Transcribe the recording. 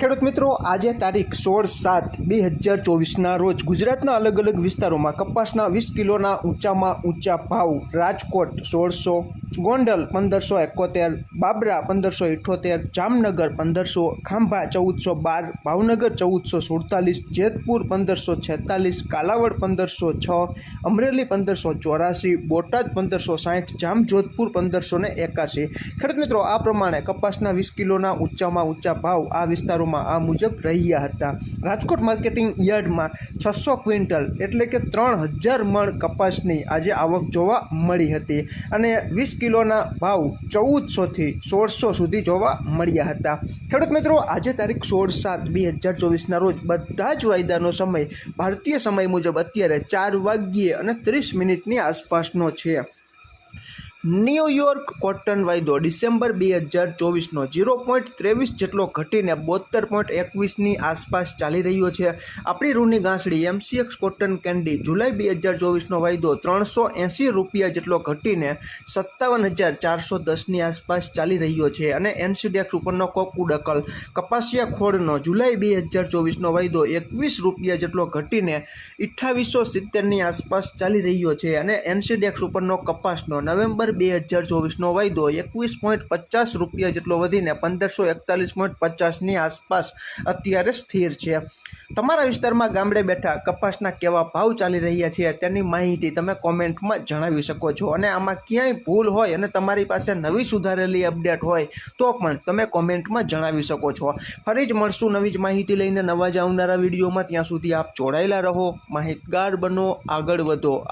ખેડૂત મિત્રો, આજે તારીખ સોળ સાત બે હજાર ચોવીસના રોજ ગુજરાતના અલગ અલગ વિસ્તારોમાં કપાસના વીસ કિલોના ઊંચામાં ઊંચા ભાવ, રાજકોટ સોળસો, ગોંડલ પંદરસો એકોતેર, બાબરા પંદરસો ઇઠોતેર, જામનગર પંદરસો, ખાંભા ચૌદસો બાર, ભાવનગર ચૌદસો સુડતાલીસ, જેતપુર પંદરસો છેતાલીસ, કાલાવડ પંદરસો છ, અમરેલી પંદરસો ચોરાસી, બોટાદ પંદરસો સાઠ, જામજોધપુર પંદરસો ને એકાસી. ખેડૂત મિત્રો, આ પ્રમાણે કપાસના વીસ કિલોના ઊંચામાં ઊંચા ભાવ આ વિસ્તારોમાં આ મુજબ રહ્યા હતા. રાજકોટ માર્કેટિંગ યાર્ડમાં છસો ક્વિન્ટલ એટલે કે ત્રણ હજાર મણ કપાસની આજે આવક જોવા મળી હતી અને વીસ કિલોના ભાવ ચૌદસોથી સોળસો સુધી જોવા મળ્યા હતા. ખેડૂત મિત્રો, આજે તારીખ સોળ સાત બે હજાર ચોવીસના રોજ બધા જ વાયદાનો સમય ભારતીય સમય મુજબ અત્યારે ચાર વાગ્યે અને ત્રીસ મિનિટની આસપાસનો છે. ન્યૂયોર્ક કોટન વાયદો ડિસેમ્બર બે હજાર ચોવીસનો ઝીરો પોઈન્ટ ત્રેવીસ જેટલો ઘટીને બોતેર પોઈન્ટ એકવીસની આસપાસ ચાલી રહ્યો છે. આપણી રૂની ગાંસડી એમસીએક્સ કોટન કેન્ડી જુલાઈ બે હજાર ચોવીસનો વાયદો ત્રણસો એંસી રૂપિયા જેટલો ઘટીને સત્તાવન હજાર ચારસો દસની આસપાસ ચાલી રહ્યો છે અને એનસીડેક્સ ઉપરનો કોકુડકલ કપાસિયા ખોળનો જુલાઈ બે હજાર ચોવીસનો વાયદો એકવીસ રૂપિયા જેટલો ઘટીને અઠ્ઠાવીસો સિત્તેરની આસપાસ ચાલી રહ્યો છે અને એનસીડેક્સ ઉપરનો કપાસનો નવેમ્બર બે હજાર ચોવીસનો વાયદો એકવીસ પોઈન્ટ પચાસ રૂપિયા જેટલો વધીને પંદરસો એકતાલીસ પોઈન્ટ પચાસની આસપાસ અત્યારે સ્થિર છે. તમારા વિસ્તારમાં ગામડે બેઠા કપાસના કેવા ભાવ ચાલી રહ્યા છે તેની માહિતી તમે કોમેન્ટમાં જણાવી શકો છો અને આમાં ક્યાંય ભૂલ હોય અને તમારી પાસે નવી સુધારેલી અપડેટ હોય તો પણ તમે કોમેન્ટમાં જણાવી શકો છો. ફરી જ મળશું નવી જ માહિતી લઈને નવા જ આવનારા વિડીયોમાં. ત્યાં સુધી આપ જોડાયેલા રહો. માહિતગાર બનો. આગળ વધો.